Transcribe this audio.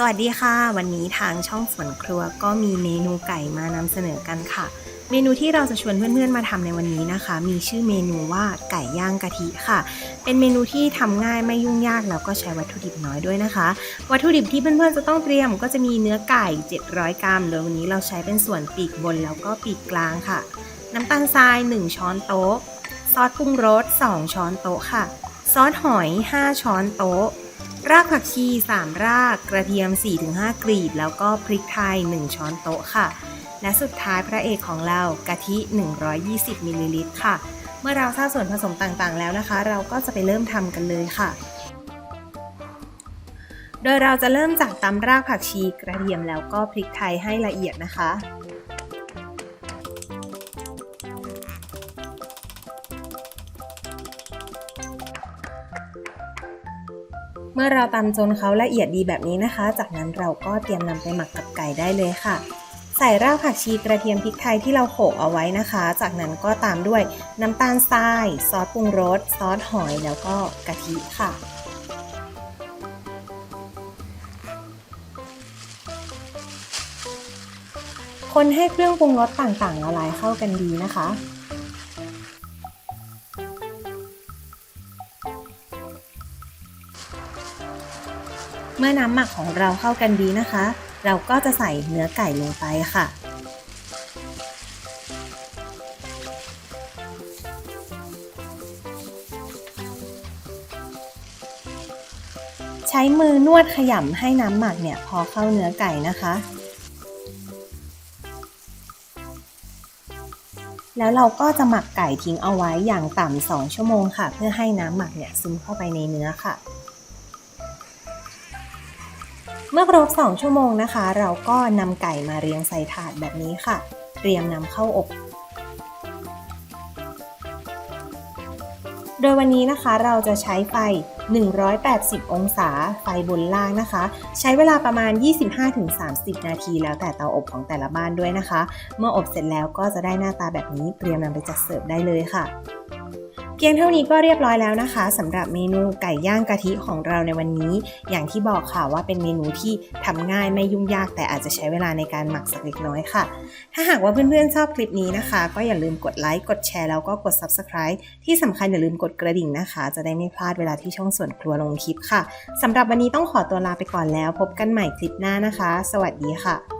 สวัสดีค่ะ วันนี้ทางช่องสวนครัวก็มีเมนูไก่มานำเสนอกันค่ะ เมนูที่เราจะชวนเพื่อนๆมาทำในวันนี้นะคะ มีชื่อเมนูว่าไก่ย่างกะทิค่ะ เป็นเมนูที่ทำง่ายไม่ยุ่งยากแล้วก็ใช้วัตถุดิบน้อยด้วยนะคะ วัตถุดิบที่เพื่อนๆจะต้องเตรียมก็จะมีเนื้อไก่ 700 กรัมโดยวันนี้เราใช้เป็นส่วนปีกบนแล้วก็ปีกกลางค่ะ น้ำตาลทราย 1 ช้อนโต๊ะ ซอสปรุงรส 2 ช้อนโต๊ะค่ะ ซอสหอย 5 ช้อนโต๊ะ รากผักชี 3 รากกระเทียม 4-5 กลีบ แล้วก็พริกไทย 1 ช้อนโต๊ะค่ะ และสุดท้ายพระเอกของเรากะทิ 120มิลลิลิตรค่ะ เมื่อเราทราบส่วนผสมต่างๆ แล้วนะคะ เราก็จะไปเริ่มทำกันเลยค่ะ โดยเราจะเริ่มจากตำรากผักชีกระเทียมแล้วก็พริกไทยให้ละเอียดนะคะ มื่อเราตำจนเขาละเอียดดีแบบนี้นะคะ จากนั้นเราก็เตรียมนำไปหมักกับไก่ได้เลยค่ะ ใส่รากผักชีกระเทียมพริกไทยที่เราโขลกเอาไว้นะคะ จากนั้นก็ตามด้วยน้ำตาลทราย ซอสปรุงรส ซอสหอยแล้วก็กะทิค่ะคนให้เครื่องปรุงรสต่างๆละลายเข้ากันดีนะคะ เมื่อน้ำหมักของเราเข้ากันดีนะคะ เราก็จะใส่เนื้อไก่ลงไปค่ะ ใช้มือนวดขยำให้น้ำหมักเนี่ยพอเข้าเนื้อไก่นะคะแล้วเราก็จะหมักไก่ทิ้งเอาไว้อย่างต่ำ2ชั่วโมงค่ะ เพื่อให้น้ำหมักเนี่ยซึมเข้าไปในเนื้อค่ะ เมื่อครบ 2 ชั่วโมงนะคะ เราก็นำไก่มาเรียงใส่ถาดแบบนี้ค่ะ เตรียมนำเข้าอบ โดยวันนี้นะคะเราจะใช้ไฟ 180 องศา ไฟบนล่างนะคะ ใช้เวลาประมาณ 25-30 นาที แล้วแต่เตาอบของแต่ละบ้านด้วยนะคะ เมื่ออบเสร็จแล้วก็จะได้หน้าตาแบบนี้ เตรียมนำไปจัดเสิร์ฟได้เลยค่ะ เพียงเท่านี้ก็เรียบร้อยแล้วนะคะสำหรับเมนูไก่ย่างกะทิของเราในวันนี้ อย่างที่บอกค่ะว่าเป็นเมนูที่ทำง่ายไม่ยุ่งยาก แต่อาจจะใช้เวลาในการหมักสักเล็กน้อยค่ะ ถ้าหากว่าเพื่อนๆชอบคลิปนี้นะคะ ก็อย่าลืมกดไลค์กดแชร์แล้วก็กด Subscribe ที่สำคัญอย่าลืมกดกระดิ่งนะคะ จะได้ไม่พลาดเวลาที่ช่องส่วนครัวลงคลิปค่ะสำหรับวันนี้ต้องขอตัวลาไปก่อนแล้ว พบกันใหม่คลิปหน้านะคะ สวัสดีค่ะ